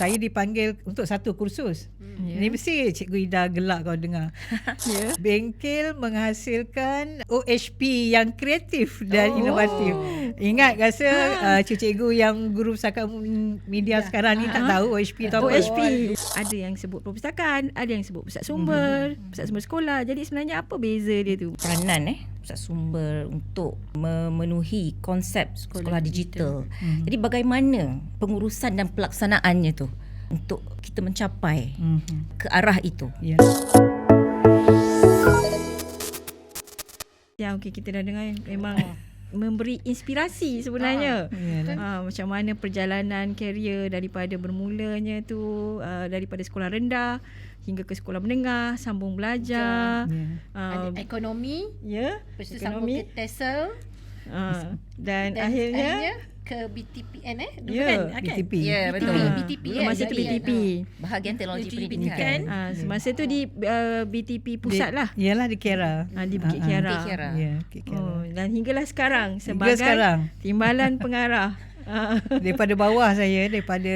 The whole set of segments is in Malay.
saya dipanggil untuk satu kursus. Hmm. Ya. Ini mesti Cikgu Ida gelak kau dengar. Ya. Bengkel menghasilkan OHP yang kreatif dan Oh. inovatif. Ingat rasa uh, cikgu yang guru pusaka media sekarang ni tak tahu OHP tu apa? OHP. Ada yang sebut perpustakaan, ada yang sebut pusat sumber, pusat sumber sekolah. Jadi sebenarnya apa beza dia tu? peranan eh pusat sumber untuk memenuhi konsep sekolah, sekolah digital. Hmm. Jadi bagaimana pengurusan dan pelaksanaannya tu untuk kita mencapai Mhm. ke arah itu. Ya. Ya okey kita dah dengar memang memberi inspirasi sebenarnya. Yalah. Ha, macam mana perjalanan karier daripada bermulanya tu uh, daripada sekolah rendah hingga ke sekolah menengah, sambung belajar. Ya. Uh, Ada ekonomi, ya, lepas tu sambung ke ekonomi. TESOL Uh, dan, dan akhirnya ke BTPN eh? Dulu Ya, kan? kan? BTP. Ya, betul. BTP, Ah, BTP kan? masa tu BTP. Bahagian teknologi Teknologi pendidikan. pendidikan. Ah, semasa tu di uh, BTP pusat Di- lah. Yalah di Kiara. Ah, di Bukit Ah, ah. Kiara. Bukit Kiara. Ya, Bukit. Oh, dan hinggalah sekarang Hingga sebagai sekarang. timbalan pengarah. Ah. Daripada bawah saya daripada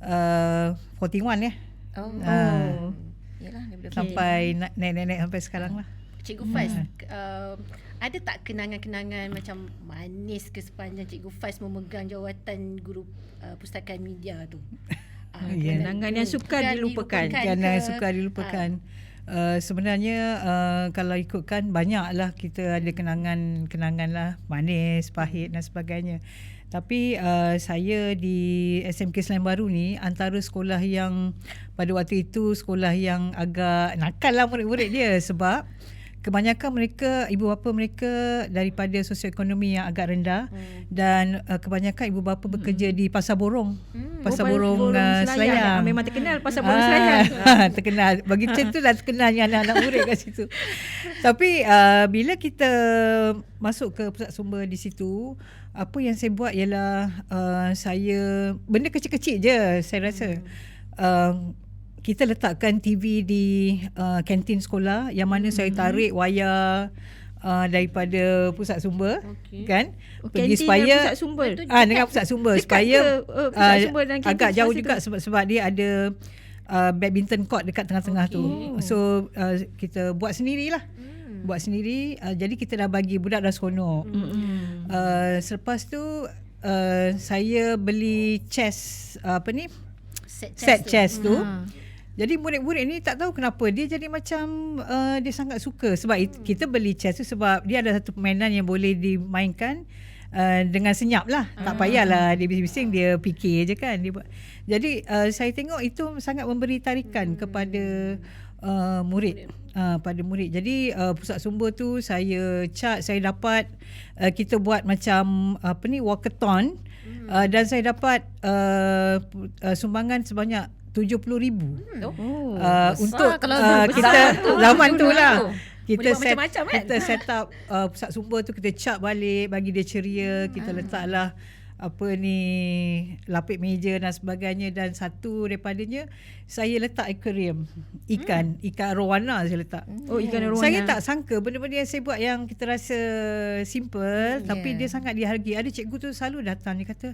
uh, 41 ya. Oh. Ah. Yalah daripada Sampai na- naik-naik sampai sekarang lah. Cikgu Faiz, uh, ada tak kenangan-kenangan macam manis ke sepanjang Cikgu Faiz memegang jawatan guru uh, pustakaan media tu? Uh, Ya. Kenangan yang sukar dilupakan. Kerana ke- suka dilupakan. Uh, sebenarnya uh, kalau ikutkan banyaklah kita ada kenangan-kenangan lah manis, pahit dan sebagainya. Tapi uh, saya di SMK Selain Baru ni antara sekolah yang pada waktu itu sekolah yang agak nakal lah murid-murid dia sebab kebanyakan mereka ibu bapa mereka daripada sosioekonomi yang agak rendah Hmm. dan uh, kebanyakan ibu bapa bekerja di Pasar Borong. Hmm. Pasar Oh, Borong, uh, Selayang. Ah, Memang terkenal pasal borong Ah, Selayang. terkenal. Bagi macam tu dah terkenal yang anak-anak murid kat situ. Tapi uh, bila kita masuk ke pusat sumber di situ, apa yang saya buat ialah uh, saya benda kecil-kecil je saya rasa. Uh, kita letakkan TV di uh, kantin sekolah yang mana saya tarik wayar uh, daripada pusat sumber Okey. kan Oh, pergi supaya pusat sumber. ah dengan pusat sumber Dekat supaya ke, uh, pusat ah, sumber dan kantin agak jauh juga tu? sebab sebab dia ada uh, badminton court dekat tengah-tengah tu. So uh, kita buat sendirilah. Hmm. Buat sendiri uh, jadi kita dah bagi budak dah seronok. Mm-mm. Uh, selepas tu uh, saya beli chess uh, apa ni Set chest set tu. chess tu. Ah. Jadi murid-murid ni tak tahu kenapa dia jadi macam uh, dia sangat suka. Sebab it, kita beli chess tu sebab dia ada satu permainan yang boleh dimainkan uh, dengan senyap lah. Tak payahlah dia bising-bising dia fikir je kan. Dia buat. Jadi uh, saya tengok itu sangat memberi tarikan kepada uh, murid. Uh, pada murid. Jadi uh, pusat sumber tu saya chart saya dapat uh, kita buat macam apa ni walkathon. Uh, dan saya dapat uh, uh, sumbangan sebanyak 70,000 Oh. Oh. uh, besar untuk kalau uh, besar kita tu. zaman tu lah kita set macam-macam kan? kita set up uh, pusat sumber tu kita chart balik bagi dia ceria kita letaklah apa ni lapik meja dan sebagainya dan satu daripadanya saya letak aquarium ikan ikan arowana saya letak Oh ikan arowana. saya tak sangka benda-benda yang saya buat yang kita rasa simple tapi Yeah. dia sangat dihargai. Ada cikgu tu selalu datang dia kata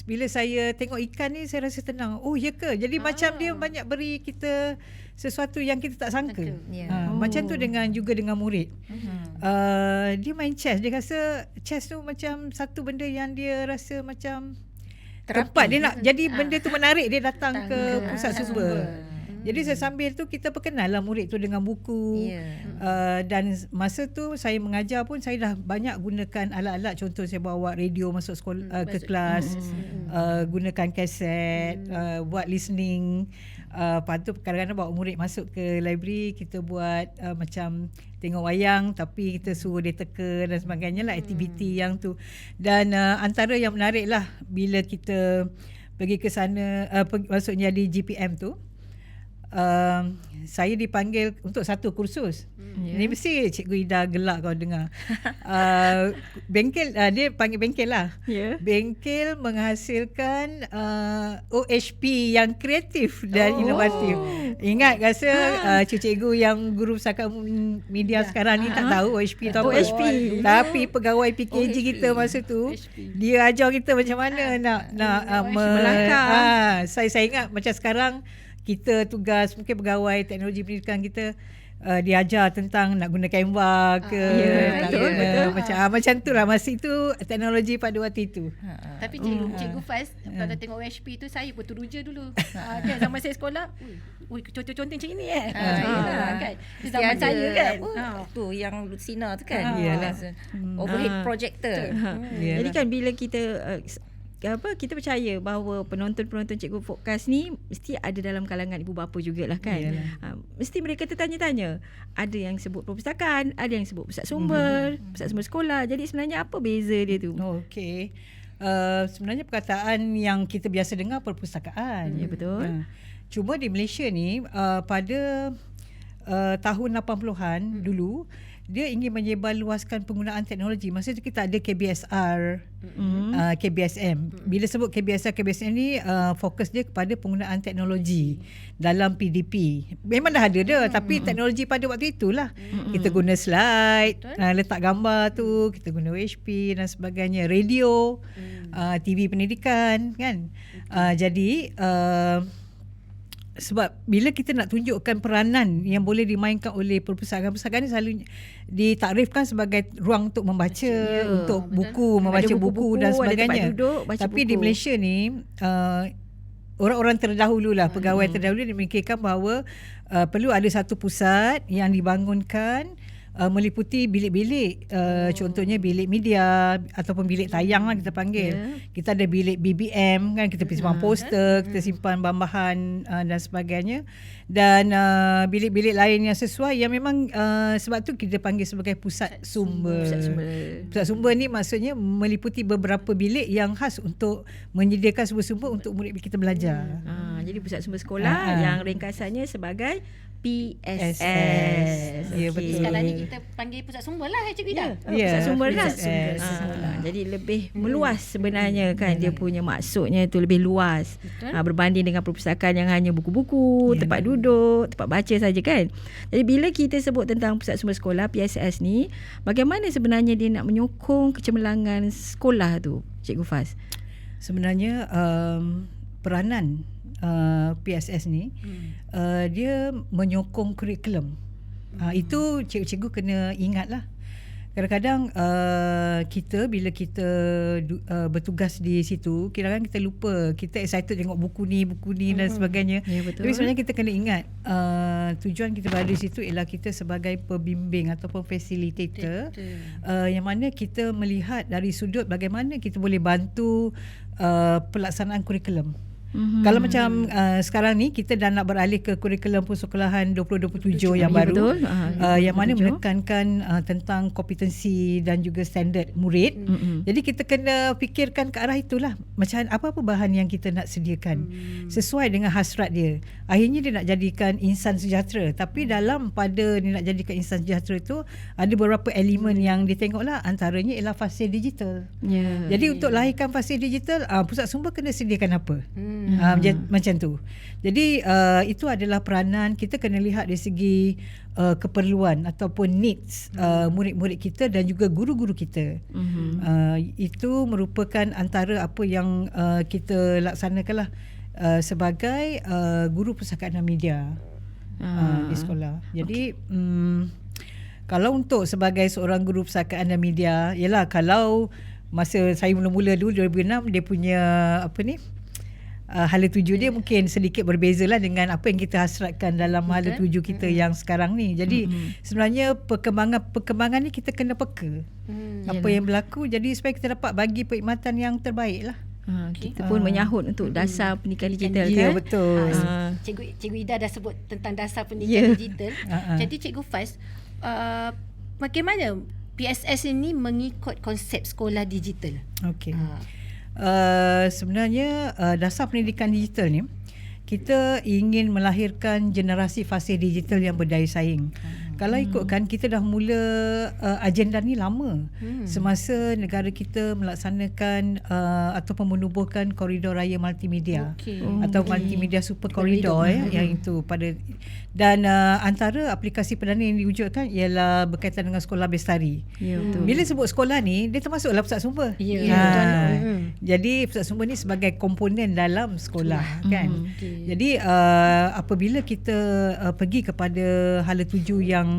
bila saya tengok ikan ni saya rasa tenang. Oh ya ke? Jadi ah. macam dia banyak beri kita sesuatu yang kita tak sangka. Sangka. Ya. Ha, Oh. macam tu dengan juga dengan murid. Mhm. Uh, dia main chess. Dia rasa chess tu macam satu benda yang dia rasa macam Terapi. tempat dia nak jadi benda tu menarik dia datang Datang ke ke pusat pusat sumber. Jadi saya sambil tu kita perkenal lah murid tu dengan buku. Ya. Uh, dan masa tu saya mengajar pun saya dah banyak gunakan alat-alat. Contoh saya bawa radio masuk sekolah uh, ke masuk- kelas uh, gunakan kaset uh, buat listening uh, lepas tu kadang-kadang bawa murid masuk ke library kita buat uh, macam tengok wayang tapi kita suruh dia teka dan sebagainya lah aktiviti yang tu. Dan uh, antara yang menarik lah bila kita pergi ke sana uh, pergi, maksudnya di GPM tu uh, saya dipanggil untuk satu kursus. Ya. Ini mesti Cikgu Ida gelak kau dengar. uh, bengkel uh, dia panggil bengkel lah. Ya. Bengkel menghasilkan uh, OHP yang kreatif dan Oh. inovatif. Ingat rasa uh, cikgu yang guru pusaka media sekarang ni tak tahu OHP tu apa. OHP. Tapi pegawai PKG OHP. kita masa tu HP. dia ajar kita macam mana nak nak uh, me, melangkah. ah, saya saya ingat macam sekarang kita tugas mungkin pegawai teknologi pendidikan kita uh, diajar tentang nak guna Canva ke nak betul, guna betul. macam ah, macam tu lah masa itu teknologi pada waktu itu. Ha. Tapi cikgu, cikgu Faz kalau tengok OHP tu saya pun teruja dulu. ha, kan zaman saya sekolah, ui, contoh-contoh macam ini eh. Ha, Ah, yalah, kan. Zaman ada saya kan. apa, Ha. Tu yang Lucina tu kan. Ah, iyalah. Overhead Ah. projector. Ha. Yalah. Jadi kan bila kita uh, apa kita percaya bahawa penonton-penonton cikgu podcast ni mesti ada dalam kalangan ibu bapa jugalah kan. Yalah. Ha, mesti mereka tertanya-tanya. Ada yang sebut perpustakaan, ada yang sebut pusat sumber, Mhm. pusat sumber sekolah. Jadi sebenarnya apa beza dia tu? Oh, Okey. Uh, sebenarnya perkataan yang kita biasa dengar perpustakaan. Ya, betul. Uh, cuma di Malaysia ni uh, pada uh, tahun 80-an dulu dia ingin menyebarluaskan penggunaan teknologi. Masa tu kita ada KBSR, Hmm. uh, KBSM. Bila sebut KBSR, KBSM ni uh, fokus dia kepada penggunaan teknologi dalam PDP. Memang dah ada dah tapi teknologi pada waktu itulah. Kita guna slide, uh, letak gambar tu, kita guna OHP dan sebagainya, radio, uh, TV pendidikan kan. Uh, jadi uh, sebab bila kita nak tunjukkan peranan yang boleh dimainkan oleh perpustakaan-perpustakaan ni selalu ditakrifkan sebagai ruang untuk membaca, Ya, untuk betul. buku, Ada membaca buku-buku, buku dan ada sebagainya. duduk, baca Tapi buku. di Malaysia ni uh, orang-orang terdahulu lah, pegawai Hmm. terdahulu dia memikirkan bahawa uh, perlu ada satu pusat yang dibangunkan uh, meliputi bilik-bilik uh, contohnya bilik media ataupun bilik tayang lah kita panggil. Ya. Kita ada bilik BBM kan kita simpan Ha, poster, kita simpan bahan-bahan uh, dan sebagainya dan uh, bilik-bilik lain yang sesuai yang memang uh, sebab tu kita panggil sebagai pusat sumber. Pusat sumber. Pusat sumber ni maksudnya meliputi beberapa bilik yang khas untuk menyediakan sumber-sumber untuk murid kita belajar. Ha, jadi pusat sumber sekolah Ah, ah. yang ringkasannya sebagai PSS. SS. Ya, betul. Sekarang ni kita panggil pusat sumber lah eh, Cikgu Ida. Ya, Ya, pusat sumber lah. pusat sumber Ah, sekolah. jadi lebih meluas sebenarnya kan dia punya maksudnya itu lebih luas. Betul. Ah, berbanding dengan perpustakaan yang hanya buku-buku, Ya. tempat duduk, tempat baca saja kan. Jadi bila kita sebut tentang pusat sumber sekolah PSS ni, bagaimana sebenarnya dia nak menyokong kecemerlangan sekolah tu, Cikgu Faz? Sebenarnya um, peranan uh, PSS ni uh, dia menyokong kurikulum. Uh, itu cikgu-cikgu kena ingatlah. Kadang-kadang uh, kita bila kita uh, bertugas di situ, kadang-kadang kita lupa, kita excited tengok buku ni, buku ni dan sebagainya. Ya, betul. Tapi sebenarnya kita kena ingat uh, tujuan kita berada di situ ialah kita sebagai pembimbing ataupun facilitator uh, yang mana kita melihat dari sudut bagaimana kita boleh bantu uh, pelaksanaan kurikulum. Mhm. Kalau macam uh, sekarang ni kita dah nak beralih ke kurikulum persekolahan 2027 yang Ya, baru betul. Ah, uh, yang mana 2027. menekankan uh, tentang kompetensi dan juga standard murid. Mm-mm. Jadi kita kena fikirkan ke arah itulah macam apa-apa bahan yang kita nak sediakan sesuai dengan hasrat dia. Akhirnya dia nak jadikan insan sejahtera tapi dalam pada dia nak jadikan insan sejahtera tu ada beberapa elemen yang ditengoklah antaranya ialah fasa digital. Ya. Jadi untuk lahirkan fasa digital uh, pusat sumber kena sediakan apa? Hmm. Uh, macam, macam tu. Jadi uh, itu adalah peranan kita kena lihat dari segi uh, keperluan ataupun needs uh, murid-murid kita dan juga guru-guru kita. Mhm. Uh, itu merupakan antara apa yang uh, kita laksanakanlah uh, sebagai uh, guru pustakaan dan media uh, di sekolah. Jadi um, kalau untuk sebagai seorang guru pustakaan dan media, yalah kalau masa saya mula-mula dulu 2006 dia punya apa ni Uh, hala tuju dia mungkin sedikit berbeza lah dengan apa yang kita hasratkan dalam hala tuju kita yang sekarang ni. Jadi sebenarnya perkembangan perkembangan ni kita kena peka Hmm. apa yang berlaku jadi supaya kita dapat bagi perkhidmatan yang terbaik lah. Ha, kita pun menyahut untuk dasar pendidikan digital Ya kan. betul. Ah. Cikgu Cikgu Ida dah sebut tentang dasar pendidikan Ya. digital. Ah. Jadi Cikgu Faiz, uh, bagaimana PSS ini mengikut konsep sekolah digital? Okey. Ha. Uh, sebenarnya uh, dasar pendidikan digital ni kita ingin melahirkan generasi fasih digital yang berdaya saing. Kalau ikutkan kita dah mula uh, agenda ni lama. Hmm. Semasa negara kita melaksanakan uh, ataupun menubuhkan koridor raya multimedia Okey. atau multimedia super koridor ya yang itu pada dan uh, antara aplikasi perdana yang diwujudkan ialah berkaitan dengan sekolah bestari. Ya betul. Bila sebut sekolah ni dia termasuklah pusat sumber. Ya, Ha. Hmm. Jadi pusat sumber ni sebagai komponen dalam sekolah kan. Hmm. Okey. Jadi uh, apabila kita uh, pergi kepada hala tuju yang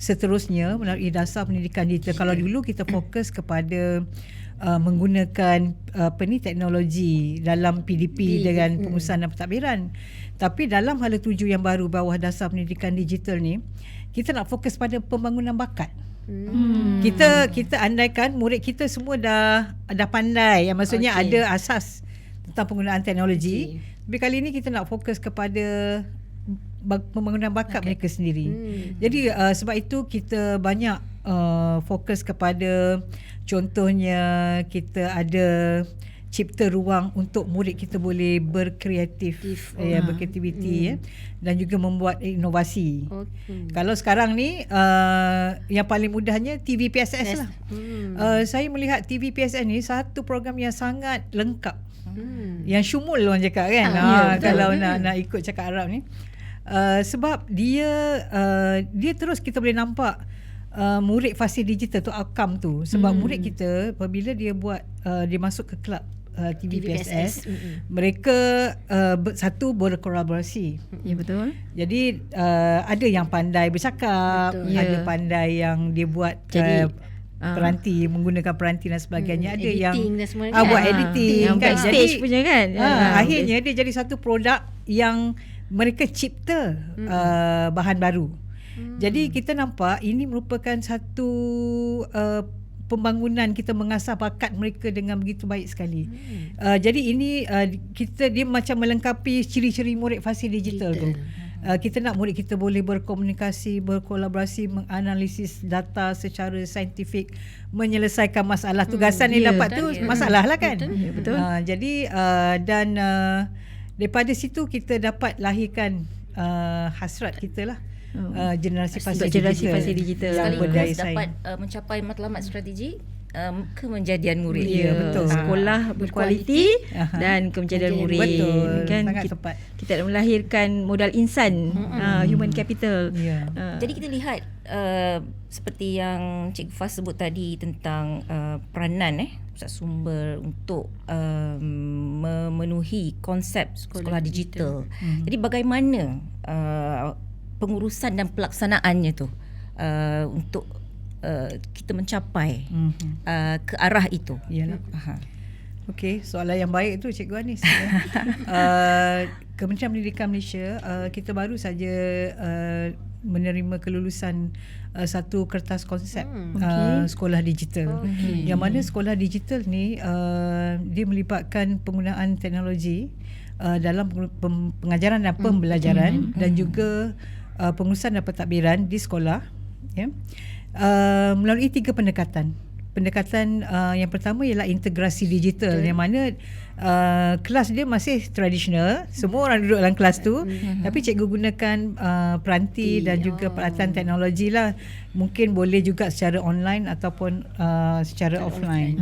seterusnya melalui dasar pendidikan digital kalau dulu kita fokus kepada uh, menggunakan uh, apa ni teknologi dalam PDP dengan pengurusan dan pentadbiran. Tapi dalam hala tuju yang baru bawah dasar pendidikan digital ni kita nak fokus pada pembangunan bakat. Hmm. kita kita andaikan murid kita semua dah dah pandai yang maksudnya Okey. ada asas tentang penggunaan teknologi tapi kali ini kita nak fokus kepada pembangunan bakat mereka sendiri Hmm. jadi uh, sebab itu kita banyak uh, fokus kepada contohnya kita ada cipta ruang untuk murid kita boleh berkreatif Kreatif. ya berkreativiti ya dan juga membuat inovasi Okey. kalau sekarang ni uh, yang paling mudahnya TV PSS lah. Hmm. Uh, saya melihat TV PSS ni satu program yang sangat lengkap. Hmm. Yang syumul orang cakap kan. Ah, Ha, ya, betul. kalau nak nak ikut cakap Arab ni. Uh, sebab dia uh, dia terus kita boleh nampak uh, murid fasih digital tu outcome tu sebab Hmm. murid kita apabila dia buat uh, dia masuk ke kelab uh, TV, TV PSS, PSS. Mm-mm. mereka uh, ber- satu berkolaborasi Ya betul. jadi uh, ada yang pandai bercakap, Betul. ada Ya. pandai yang dia buat Jadi, uh, ah. peranti menggunakan peranti dan sebagainya. Hmm, ada yang editing dan kan? buat Ah, editing yang kan. backstage Jadi punya kan. ah, Ah, akhirnya dia jadi satu produk yang mereka cipta uh, bahan baru. Jadi kita nampak ini merupakan satu uh, pembangunan kita mengasah bakat mereka dengan begitu baik sekali. Uh, jadi ini uh, kita dia macam melengkapi ciri-ciri murid fasih digital, tu. Uh, kita nak murid kita boleh berkomunikasi, berkolaborasi, menganalisis data secara saintifik, menyelesaikan masalah. Tugasan yang ya, dapat tu ya. masalah lah kan. Betul. Ya, betul. Uh, jadi uh, dan uh, daripada situ kita dapat lahirkan uh, hasrat kita lah. Oh. Uh, generasi fasih Untuk generasi digital, digital. yang berdaya dapat saing. uh, mencapai matlamat strategi um, kemenjadian murid. Ya, betul. Sekolah berkualiti Aha. dan kemenjadian Kemenjadian murid. Betul, Kan sangat kita, tepat. kita nak melahirkan modal insan, uh, human capital. Ya. Ah. Jadi kita lihat uh, seperti yang Cik Fas sebut tadi tentang uh, peranan eh sumber untuk um, memenuhi konsep sekolah, Sekolah digital. Hmm. Jadi bagaimana uh, pengurusan dan pelaksanaannya tu uh, untuk uh, kita mencapai Mhm. uh, ke arah itu. Yalah. Aha. Okey, soalan yang baik tu Cikgu Anis. uh, Kementerian Pendidikan Malaysia, uh, kita baru saja uh, menerima kelulusan uh, satu kertas konsep Hmm, uh, sekolah digital. Okey. Yang mana sekolah digital ni uh, dia melibatkan penggunaan teknologi uh, dalam pengajaran dan pembelajaran dan juga uh, pengurusan dan pentadbiran di sekolah ya. Uh, melalui tiga pendekatan. Pendekatan uh, yang pertama ialah integrasi digital yang mana uh, kelas dia masih tradisional, semua orang duduk dalam kelas tu tapi cikgu gunakan uh, peranti dan juga peralatan teknologi lah. Mungkin boleh juga secara online ataupun uh, secara offline.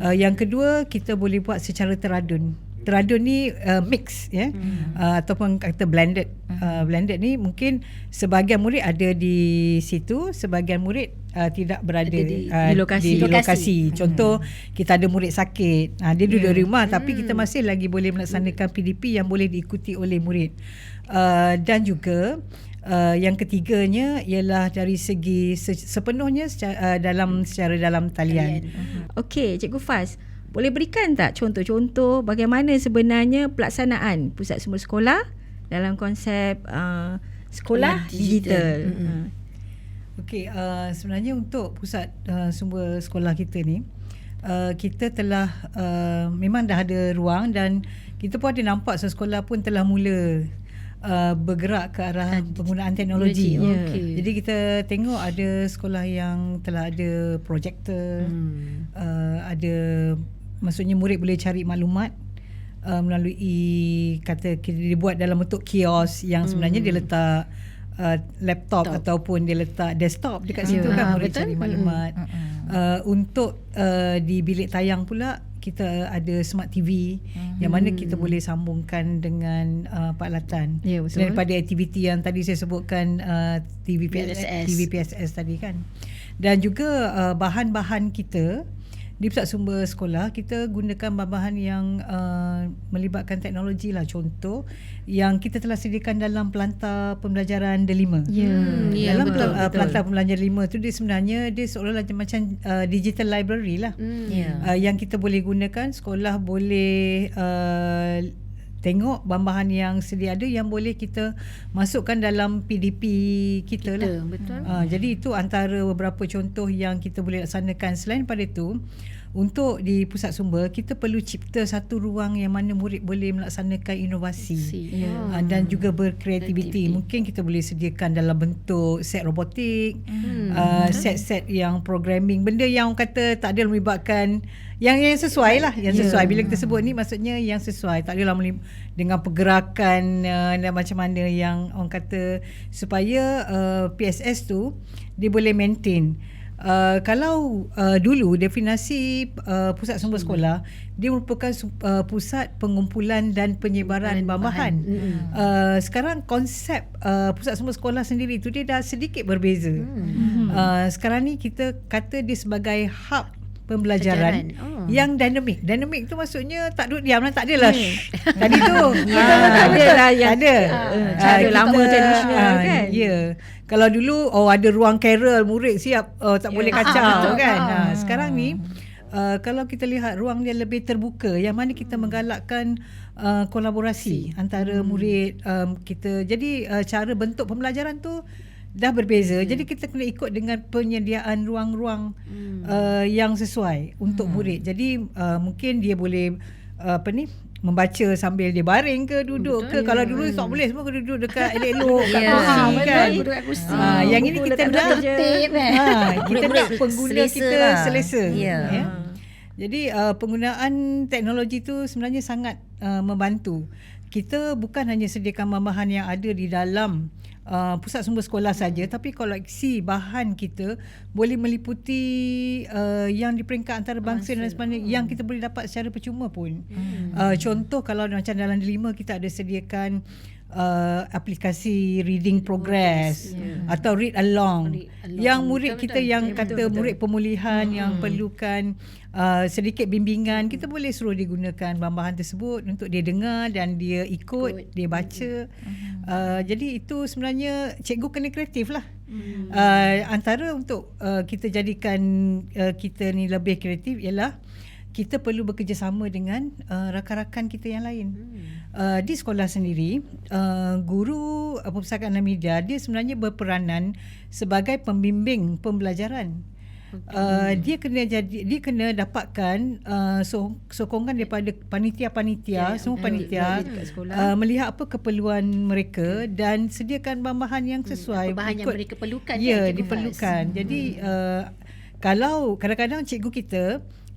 Uh, yang kedua kita boleh buat secara teradun. Teradun ni uh, mix ya uh, ataupun kata blended. Uh, blended ni mungkin sebahagian murid ada di situ, sebahagian murid uh, tidak berada Ada di- uh, di lokasi. Di Lokasi. lokasi. Contoh kita ada murid sakit. Ha, dia duduk di rumah tapi kita masih lagi boleh melaksanakan PDP yang boleh diikuti oleh murid. Uh, dan juga uh, yang ketiganya ialah dari segi se- sepenuhnya secara, uh, dalam secara dalam talian. Okey, Cikgu Faz, boleh berikan tak contoh-contoh bagaimana sebenarnya pelaksanaan pusat sumber sekolah dalam konsep uh, sekolah digital? digital. Uh, Okey, uh, sebenarnya untuk pusat uh, sumber sekolah kita ni uh, kita telah uh, memang dah ada ruang dan kita pun ada nampak sekolah pun telah mula uh, bergerak ke arah penggunaan teknologi. Ya. okey. Jadi kita tengok ada sekolah yang telah ada projektor, Hmm. uh, ada maksudnya murid boleh cari maklumat uh, melalui kata kita dibuat dalam bentuk kios yang sebenarnya dia letak uh, laptop Laptop. ataupun dia letak desktop dekat Ya. situ kan Ah, boleh betul. cari maklumat. Uh, untuk uh, di bilik tayang pula kita ada smart TV yang mana kita boleh sambungkan dengan uh, peralatan Ya, betul. daripada aktiviti yang tadi saya sebutkan uh, TV PSS, PSS. TV PSS tadi kan dan juga uh, bahan-bahan kita di pusat sumber sekolah kita gunakan bahan-bahan yang uh, melibatkan teknologi lah contoh yang kita telah sediakan dalam pelantar pembelajaran delima Ya. Hmm, ya, dalam betul, pel- uh, pelantar pembelajaran delima tu dia sebenarnya dia seolah-olah macam uh, digital library lah Hmm. Ya. uh, yang kita boleh gunakan sekolah boleh uh, tengok bahan-bahan yang sedia ada yang boleh kita masukkan dalam PDP kita, lah. Betul, betul. Uh, jadi itu antara beberapa contoh yang kita boleh laksanakan. Selain pada itu, untuk di pusat sumber kita perlu cipta satu ruang yang mana murid boleh melaksanakan inovasi. Si. Ya. Dan juga berkreativiti. Kreativiti. Mungkin kita boleh sediakan dalam bentuk set robotik, Hmm. uh, set-set yang programming, benda yang orang kata tak ada melibatkan yang yang sesuai lah, yang sesuai. Bila kita sebut ni maksudnya yang sesuai. Tak adalah melim- dengan pergerakan uh, dan macam mana yang orang kata supaya uh, PSS tu dia boleh maintain. Uh, kalau uh, dulu definasi uh, pusat sumber sekolah dia merupakan uh, pusat pengumpulan dan penyebaran bahan-bahan. Uh, sekarang konsep uh, pusat sumber sekolah sendiri tu dia dah sedikit berbeza. Hmm. Uh, sekarang ni kita kata dia sebagai hub pembelajaran Pelajaran. Oh. yang dinamik. Dinamik tu maksudnya tak duduk diam lah, tak adalah. Tadi tu. Ah, tak ada lah yang ada. uh, Ah, cara kita- lama tradisional ah, kan. Ya. Kalau dulu oh ada ruang carol murid siap oh, tak boleh kacau kan. Ha, sekarang ni uh, kalau kita lihat ruang dia lebih terbuka yang mana kita menggalakkan uh, kolaborasi antara murid um, kita. Jadi uh, cara bentuk pembelajaran tu dah berbeza. Jadi kita kena ikut dengan penyediaan ruang-ruang uh, yang sesuai untuk murid. Jadi uh, mungkin dia boleh uh, apa ni membaca sambil dia baring ke duduk ke kalau dulu tak boleh semua kena duduk dekat elok-elok kat Ya. kerusi Ah, kan. betul, duduk kat kerusi. Ah, yang ini kita nak tertib, ha, kita nak pengguna selesa kita lah. selesa. Ya. ya. Jadi uh, penggunaan teknologi tu sebenarnya sangat uh, membantu. Kita bukan hanya sediakan bahan yang ada di dalam uh, pusat sumber sekolah saja tapi koleksi bahan kita boleh meliputi uh, yang di peringkat antarabangsa dan sebagainya yang kita boleh dapat secara percuma pun. Uh, contoh kalau macam dalam lima kita ada sediakan uh, aplikasi reading progress atau read along. Read along. yang murid Betul, kita betul. yang Ya, kata betul, betul. murid pemulihan yang perlukan uh, sedikit bimbingan kita boleh suruh dia gunakan bahan-bahan tersebut untuk dia dengar dan dia ikut, dia baca. Uh, jadi itu sebenarnya cikgu kena kreatif lah. Uh, antara untuk uh, kita jadikan uh, kita ni lebih kreatif ialah kita perlu bekerjasama dengan uh, rakan-rakan kita yang lain. Uh, di sekolah sendiri, uh, guru uh, perpustakaan dan media dia sebenarnya berperanan sebagai pembimbing pembelajaran. Uh, dia kena jadi dia kena dapatkan uh, so, sokongan daripada panitia-panitia semua panitia dekat sekolah. uh, melihat apa keperluan mereka dan sediakan bahan-bahan yang sesuai apa bahan yang mereka perlukan Ya, Cikgu diperlukan. Jadi uh, kalau kadang-kadang cikgu kita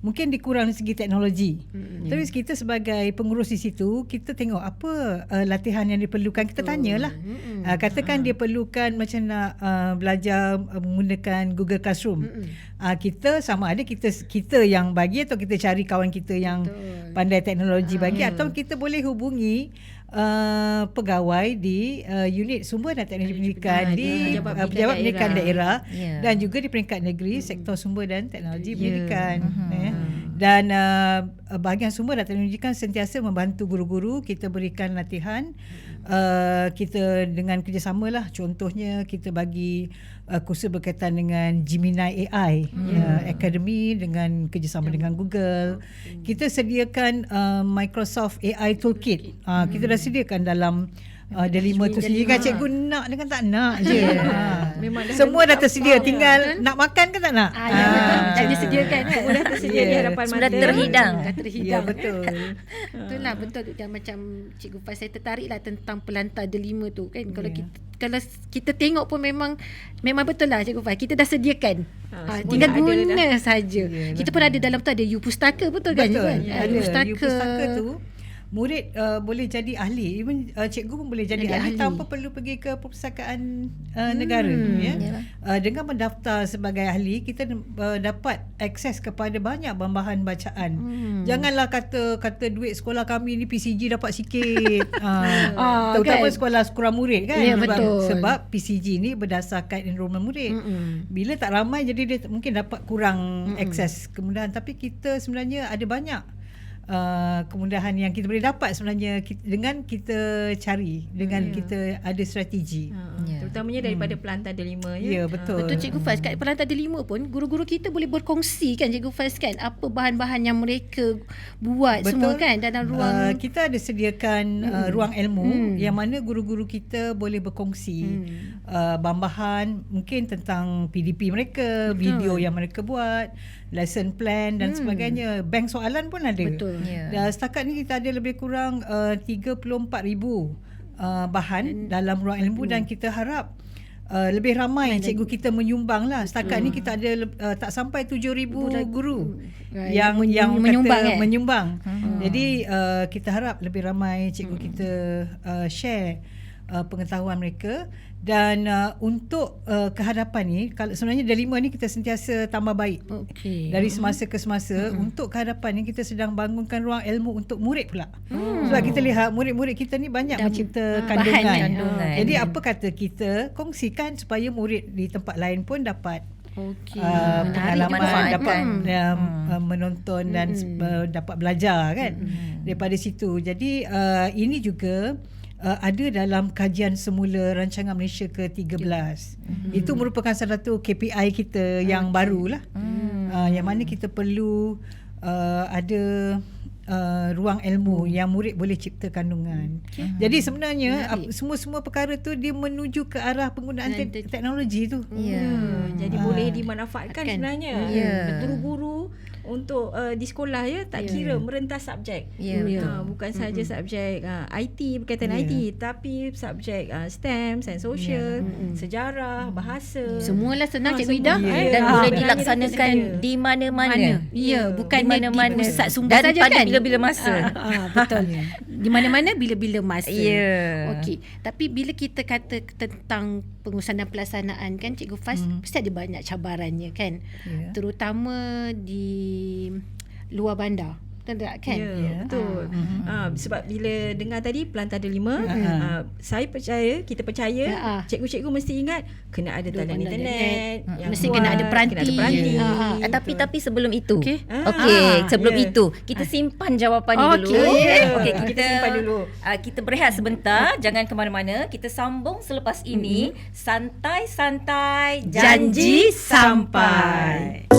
mungkin dikurang dari segi teknologi. Mm-hmm. Tapi kita sebagai pengurus di situ, kita tengok apa uh, latihan yang diperlukan. Kita tanyalah. Mm-hmm. Uh, katakan dia perlukan macam nak uh, belajar uh, menggunakan Google Classroom. Mm-hmm. Uh, kita sama ada kita kita yang bagi atau kita cari kawan kita yang Betul. pandai teknologi bagi atau kita boleh hubungi uh, pegawai di uh, unit sumber dan teknologi pendidikan Ah, di di uh, pejabat pendidikan daerah Ya. dan juga di peringkat negeri sektor sumber dan teknologi pendidikan Mhm. eh. Dan uh, bahagian sumber dan teknologi pendidikan sentiasa membantu guru-guru. Kita berikan latihan. Uh, kita dengan kerjasama lah. Contohnya kita bagi uh, kursus berkaitan dengan Gemini AI uh, Academy dengan kerjasama dengan Google. Kita sediakan uh, Microsoft AI Toolkit. Uh, kita dah sediakan dalam Uh, Delima tu sendiri kan cikgu nak dengan tak nak je. ha. Memang dah Semua dah tersedia tinggal nak makan ke tak nak? Ah, ya betul. Dah disediakan kan. Semua dah tersedia di Ya. hadapan Sudah mata. terhidang. Dah Ya terhidang. betul. Betul lah betul dan macam Cikgu Faiz saya tertarik lah tentang pelantar delima tu kan kalau kita kalau kita tengok pun memang memang betul lah Cikgu Faiz kita dah sediakan Ha, ha, tinggal ada guna saja Yalah. kita pun ada dalam tu ada U pustaka betul kan Betul. Kan? Ada. U pustaka tu murid uh, boleh jadi ahli even uh, cikgu pun boleh jadi Jadi ahli, ahli. tanpa perlu pergi ke perpustakaan uh, negara ya yalah. uh, dengan mendaftar sebagai ahli kita uh, dapat akses kepada banyak bahan bacaan Hmm. janganlah kata kata duit sekolah kami ni PCG dapat sikit uh, Ah, terutama kan? sekolah sekolah murid kan Ya, sebab, betul. sebab PCG ni berdasarkan enrolment murid Mm-mm. bila tak ramai jadi dia mungkin dapat kurang mm akses kemudahan tapi kita sebenarnya ada banyak uh, kemudahan yang kita boleh dapat sebenarnya ki- dengan kita cari dengan Ya. kita ada strategi. Ha, Ya. Terutamanya daripada pelantar delima Ya ya. betul. Betul Cikgu Faz kat Pelantar Delima pun guru-guru kita boleh berkongsi kan Cikgu Faz kan apa bahan-bahan yang mereka buat Betul. semua kan dalam ruang uh, kita ada sediakan uh, ruang ilmu Hmm. yang mana guru-guru kita boleh berkongsi Hmm. uh, bahan-bahan mungkin tentang PDP mereka, video yang mereka buat, lesson plan dan sebagainya. Bank soalan pun ada. Hmm. Betul. Ya. Dan setakat ni kita ada lebih kurang uh, 34,000 uh, bahan dalam ruang ilmu dan kita harap Uh, lebih ramai cikgu kita menyumbang lah. Setakat ni kita ada uh, tak sampai 7,000 guru Right. yang Men- yang menyumbang, kata eh? menyumbang. Jadi uh, kita harap lebih ramai cikgu kita uh, share uh, pengetahuan mereka dan uh, untuk uh, kehadapan ni kalau sebenarnya delima ni kita sentiasa tambah baik Okey. dari semasa ke semasa mm-hmm. untuk kehadapan ni kita sedang bangunkan ruang ilmu untuk murid pula. Mm. Sebab kita lihat murid-murid kita ni banyak Dan, mencipta ah, kandungan. Kandungan. Jadi apa kata kita kongsikan supaya murid di tempat lain pun dapat Okey. uh, pengalaman dapat Mm. um, uh, menonton dan uh, dapat belajar kan daripada situ. Jadi uh, ini juga uh, ada dalam kajian semula rancangan Malaysia ke-13. Itu merupakan salah satu KPI kita yang barulah. Uh, yang mana kita perlu uh, ada uh, ruang ilmu yang murid boleh cipta kandungan. Jadi sebenarnya ap- semua-semua perkara tu dia menuju ke arah penggunaan te- te- teknologi tu. Ya. Hmm, jadi Ah. boleh dimanfaatkan Kan. sebenarnya. Ya. Guru-guru untuk uh, di sekolah ya tak Ya. kira merentas subjek. Ya, Ha, betul. bukan saja subjek uh, IT berkaitan Ya. IT tapi subjek uh, STEM, sains sosial, Mm-mm. sejarah, bahasa. Semualah senang Ah, Cikgu. Ida. Ya. Dan Ah, boleh dilaksanakan di mana-mana. Mana? Ya, bukannya di mana-mana. di pusat sumber Dan saja pada kan? bila-bila masa. Ah, betul. Di mana-mana bila-bila masa. Ya. Okey. Tapi bila kita kata tentang pengurusan dan pelaksanaan kan Cikgu Faz Mhm. mesti ada banyak cabarannya kan. Ya. Terutama di luar bandar. Betul tak kan? Ya, yeah, betul. Mhm. Ha, sebab bila dengar tadi pelantar delima, Ha. uh, saya percaya, kita percaya, Ha, ha. cikgu-cikgu mesti ingat kena ada talian internet, internet. yang Mesti kena ada peranti. kena ada peranti. Ha, ha. Ah, tapi tapi sebelum itu. Okey. Ah, Okey, ah, sebelum ya. itu kita simpan jawapan ni dulu. Okey. Ya, Okey, kita kita simpan dulu. Uh, kita berehat sebentar, jangan ke mana-mana. Kita sambung selepas ini. Santai-santai janji sampai.